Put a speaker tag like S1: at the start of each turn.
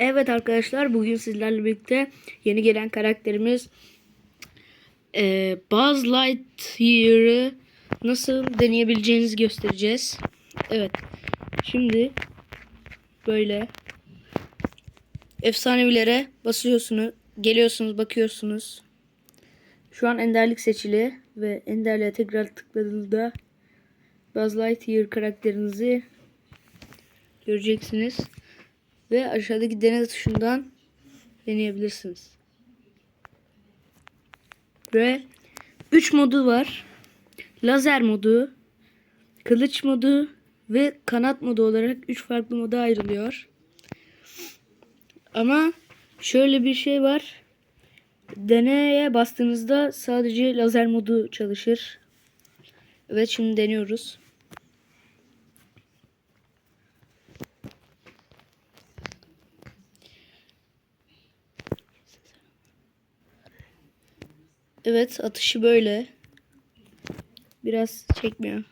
S1: Evet arkadaşlar bugün sizlerle birlikte yeni gelen karakterimiz e, Buzz Lightyear'ı nasıl deneyebileceğinizi göstereceğiz. Evet. Şimdi böyle efsanevilere basıyorsunuz, geliyorsunuz, bakıyorsunuz. Şu an enderlik seçili ve enderliğe tekrar tıkladığınızda Buzz Lightyear karakterinizi göreceksiniz. Ve aşağıdaki dene tuşundan deneyebilirsiniz. Ve 3 modu var. Lazer modu, kılıç modu ve kanat modu olarak 3 farklı moda ayrılıyor. Ama şöyle bir şey var. Deneye bastığınızda sadece lazer modu çalışır. Evet şimdi deniyoruz. Evet atışı böyle. Biraz çekmiyor.